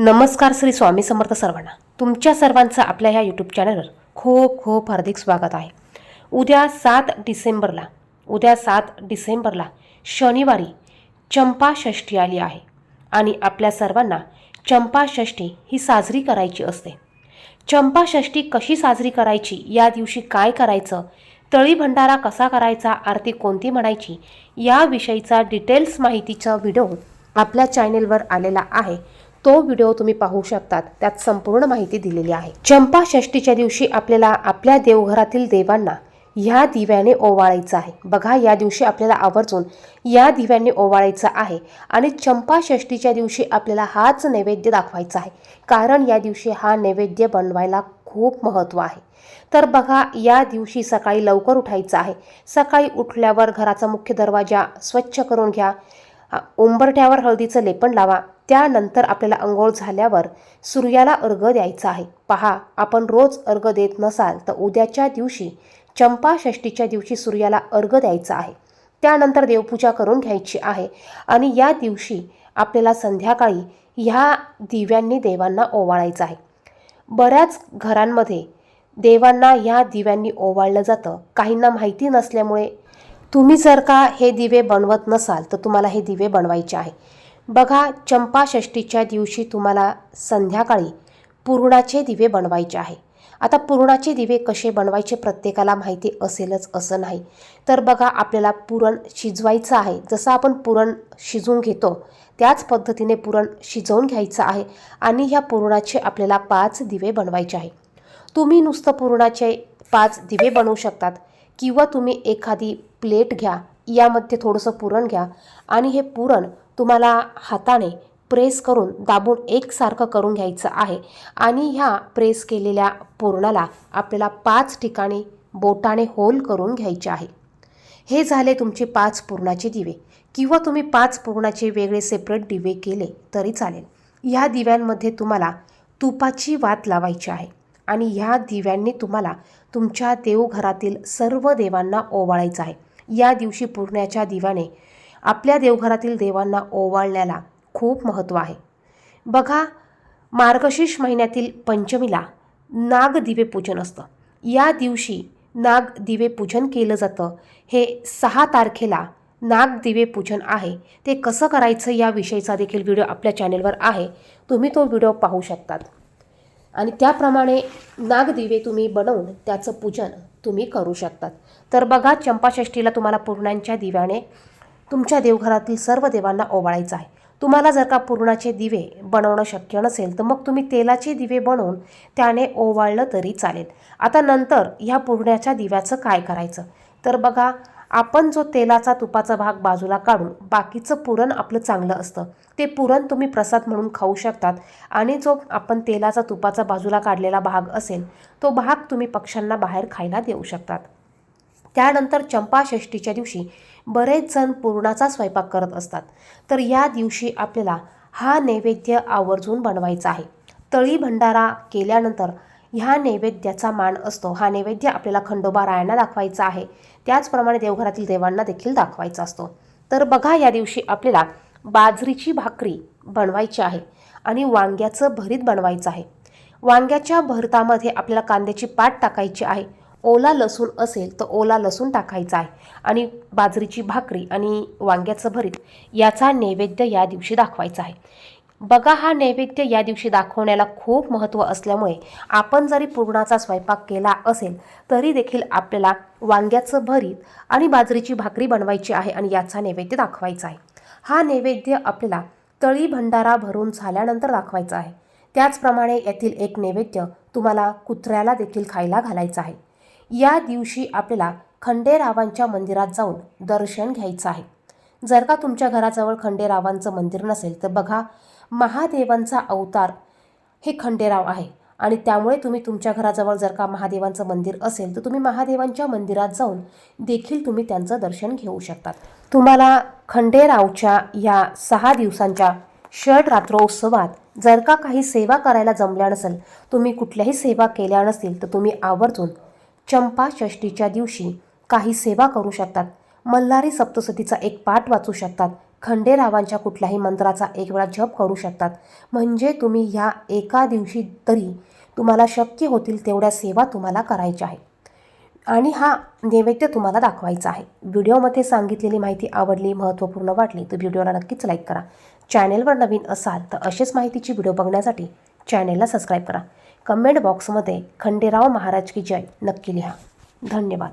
नमस्कार श्री स्वामी समर्थ सर्वांना. तुमच्या सर्वांचं आपल्या ह्या यूट्यूब चॅनलवर खूप खूप हार्दिक स्वागत आहे. उद्या सात डिसेंबरला उद्या सात डिसेंबरला शनिवारी चंपाषष्ठी आली आहे आणि आपल्या सर्वांना चंपा षष्ठी ही साजरी करायची असते. चंपाषष्ठी कशी साजरी करायची या दिवशी काय करायचं तळी भंडारा कसा करायचा आरती कोणती म्हणायची याविषयीचा डिटेल्स माहितीचा व्हिडिओ आपल्या चॅनेलवर आलेला आहे. तो व्हिडिओ तुम्ही पाहू शकतात. त्यात संपूर्ण माहिती दिलेली आहे. चंपा षष्टीच्या दिवशी आपल्याला आपल्या देवघरातील देवांना ह्या दिव्याने ओवाळायचं आहे. बघा या दिवशी आपल्याला आवर्जून या दिव्याने ओवाळायचं आहे आणि चंपा षष्टीच्या दिवशी आपल्याला हाच नैवेद्य दाखवायचा आहे. कारण या दिवशी हा नैवेद्य बनवायला खूप महत्त्व आहे. तर बघा या दिवशी सकाळी लवकर उठायचं आहे. सकाळी उठल्यावर घराचा मुख्य दरवाजा स्वच्छ करून घ्या. उंबरठ्यावर हळदीचं लेपन लावा. त्यानंतर आपल्याला अंघोळ झाल्यावर सूर्याला अर्घ द्यायचा आहे. पहा आपण रोज अर्घ देत नसाल तर उद्याच्या दिवशी चंपाषष्टीच्या दिवशी सूर्याला अर्घ द्यायचा आहे. त्यानंतर देवपूजा करून घ्यायची आहे. आणि या दिवशी आपल्याला संध्याकाळी ह्या दिव्यांनी देवांना ओवाळायचं आहे. बऱ्याच घरांमध्ये देवांना ह्या दिव्यांनी ओवाळलं जातं. काहींना माहिती नसल्यामुळे तुम्ही जर का हे दिवे बनवत नसाल तर तुम्हाला हे दिवे बनवायचे आहे. बघा चंपाषष्टीच्या दिवशी तुम्हाला संध्याकाळी पुरणाचे दिवे बनवायचे आहे. आता पुरणाचे दिवे कसे बनवायचे प्रत्येकाला माहिती असेलच असं नाही. तर बघा आपल्याला पुरण शिजवायचं आहे. जसं आपण पुरण शिजवून घेतो त्याच पद्धतीने पुरण शिजवून घ्यायचं आहे आणि ह्या पुरणाचे आपल्याला पाच दिवे बनवायचे आहे. तुम्ही नुसतं पुरणाचे पाच दिवे बनवू शकतात. किंवा तुम्ही एखादी प्लेट घ्या यामध्ये थोडंसं पुरण घ्या आणि हे पुरण तुम्हाला हाताने प्रेस करून दाबून एकसारखं करून घ्यायचं आहे आणि ह्या प्रेस केलेल्या पुरणाला आपल्याला पाच ठिकाणी बोटाने होल करून घ्यायचे आहे. हे झाले तुमचे पाच पुरणाचे दिवे. किंवा तुम्ही पाच पुरणाचे वेगळे सेपरेट दिवे केले तरी चालेल. ह्या दिव्यांमध्ये तुम्हाला तुपाची वात लावायची आहे आणि ह्या दिव्यांनी तुम्हाला तुमच्या देवघरातील सर्व देवांना ओवाळायचं आहे. या दिवशी पूर्णाच्या दिव्याने आपल्या देवघरातील देवांना ओवाळण्याला खूप महत्त्व आहे. बघा मार्गशीर्ष महिन्यातील पंचमीला नाग दिवे पूजन असतं. या दिवशी नाग दिवे पूजन केलं जातं. हे सहा तारखेला नाग दिवे पूजन आहे. ते कसं करायचं याविषयीचा देखील व्हिडिओ आपल्या चॅनेलवर आहे. तुम्ही तो व्हिडिओ पाहू शकतात. आणि त्याप्रमाणे नागदिवे तुम्ही बनवून त्याचं पूजन तुम्ही करू शकतात. तर बघा चंपाषष्ठीला तुम्हाला पूर्णांच्या दिव्याने तुमच्या देवघरातील सर्व देवांना ओवाळायचं आहे. तुम्हाला जर का पूर्णाचे दिवे बनवणं शक्य नसेल तर मग तुम्ही तेलाचे दिवे बनवून त्याने ओवाळलं तरी चालेल. आता नंतर ह्या पूर्णाच्या दिव्याचं काय करायचं? तर बघा आपण जो तेलाचा तुपाचा भाग बाजूला काढून बाकीचं पुरण आपलं चांगलं असतं. ते पुरण तुम्ही प्रसाद म्हणून खाऊ शकतात आणि जो आपण तेलाचा तुपाचा बाजूला काढलेला भाग असेल तो भाग तुम्ही पक्ष्यांना बाहेर खायला देऊ शकतात. त्यानंतर चंपाषष्ठीच्या दिवशी बरेच जण पुरणाचा स्वयंपाक करत असतात. तर या दिवशी आपल्याला हा नैवेद्य आवर्जून बनवायचा आहे. तळी भंडारा केल्यानंतर ह्या नैवेद्याचा मान असतो. हा नैवेद्य आपल्याला खंडोबा रायांना दाखवायचा आहे. त्याचप्रमाणे देवघरातील देवांना देखील दाखवायचा असतो. तर बघा या दिवशी आपल्याला बाजरीची भाकरी बनवायची आहे आणि वांग्याचं भरीत बनवायचं आहे. वांग्याच्या भरतामध्ये आपल्याला कांद्याची पाट टाकायची आहे. ओला लसूण असेल तर ओला लसूण टाकायचा आहे. आणि बाजरीची भाकरी आणि वांग्याचं भरीत याचा नैवेद्य या दिवशी दाखवायचा आहे. बघा हा नैवेद्य या दिवशी दाखवण्याला खूप महत्त्व असल्यामुळे आपण जरी पुरणाचा स्वयंपाक केला असेल तरी देखील आपल्याला वांग्याचं भरीत आणि बाजरीची भाकरी बनवायची आहे आणि याचा नैवेद्य दाखवायचा आहे. हा नैवेद्य आपल्याला तळी भंडारा भरून झाल्यानंतर दाखवायचा आहे. त्याचप्रमाणे यातील एक नैवेद्य तुम्हाला कुत्र्याला देखील खायला घालायचा आहे. या दिवशी आपल्याला खंडेरावांच्या मंदिरात जाऊन दर्शन घ्यायचं आहे. जर का तुमच्या घराजवळ खंडेरावांचं मंदिर नसेल तर बघा महादेवांचा अवतार हे खंडेराव आहे. आणि त्यामुळे तुम्ही तुमच्या घराजवळ जर का महादेवांचं मंदिर असेल तर तुम्ही महादेवांच्या मंदिरात जाऊन देखील तुम्ही त्यांचं दर्शन घेऊ शकतात. तुम्हाला खंडेरावच्या या सहा दिवसांच्या षड रात्रोत्सवात जर का काही सेवा करायला जमल्या नसेल तुम्ही कुठल्याही सेवा केल्या नसतील तर तुम्ही आवर्जून चंपा षष्टीच्या दिवशी काही सेवा करू शकतात. मल्हारी सप्तसतीचा एक पाठ वाचू शकतात. खंडेरावांच्या कुठल्याही मंत्राचा एक वेळा जप करू शकतात. म्हणजे तुम्ही ह्या एका दिवशी तरी तुम्हाला शक्य होतील तेवढ्या सेवा तुम्हाला करायच्या आहे आणि हा नैवेद्य तुम्हाला दाखवायचा आहे. व्हिडिओमध्ये सांगितलेली माहिती आवडली महत्त्वपूर्ण वाटली तर व्हिडिओला नक्कीच लाईक करा. चॅनेलवर नवीन असाल तर अशीच माहितीची व्हिडिओ बघण्यासाठी चॅनेलला सबस्क्राईब करा. कमेंट बॉक्समध्ये खंडेराव महाराज की जय नक्की लिहा. धन्यवाद.